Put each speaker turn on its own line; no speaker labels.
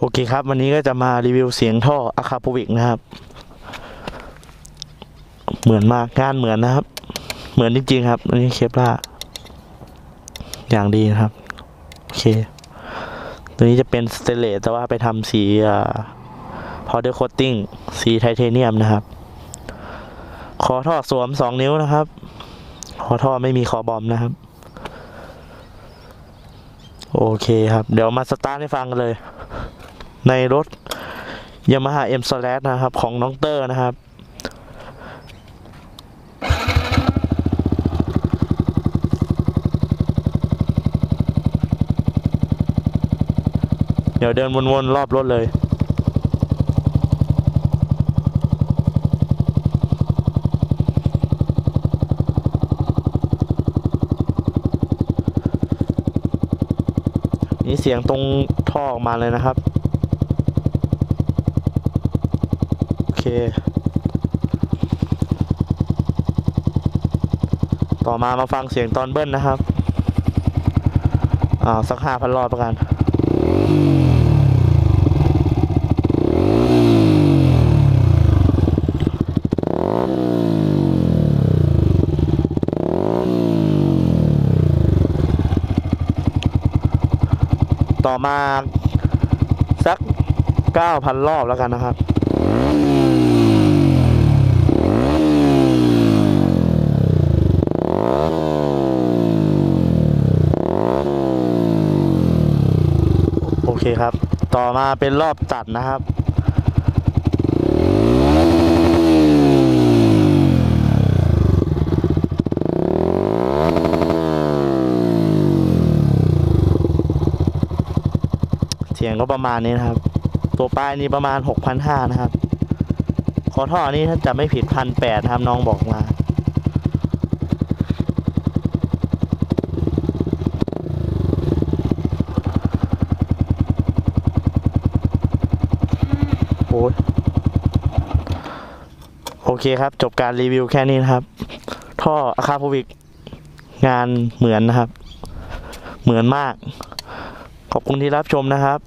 โอเคครับ วันนี้ก็จะมารีวิวเสียงท่ออะคาโปวิกนะครับ เหมือนมากงานเหมือนนะครับ เหมือนจริงๆครับ อันนี้เคปล่าอย่างดีนะครับ โอเค ตัวนี้จะเป็นสเตเลสแต่ว่าไปทำสีพาวเดอร์โคตติ้งสีไทเทเนียมนะครับขอท่อสวมสองนิ้วนะครับขอท่อไม่มีคอบอมนะครับ โอเคครับ เดี๋ยวมาสตาร์ทให้ฟังกันเลย ในรถ Yamaha M Slash นะครับ ของน้องเตอร์นะครับ เดี๋ยวเดินวนๆ รอบรถเลยนี่เสียงตรงท่อออกมาเลยนะครับ โอ เค ต่อมามาฟังเสียงตอนเบิ้ลนะครับ อ่า สักห้าพันรอบประกันต่อมาสักเก้าพันรอบแล้วกันนะครับ โอเคครับ ต่อมาเป็นรอบตัดนะครับเสียงก็ประมาณนี้นะครับ ตัวปลายนี่ประมาณ6,500นะครับ ขอท่อนี้ถ้าจะไม่ผิดพันแปดครับน้องบอกมา โอ้ยโอเคครับ จบการรีวิวแค่นี้นะครับ ท่ออาคาโพวิกงานเหมือนนะครับ เหมือนมาก ขอบคุณที่รับชมนะครับ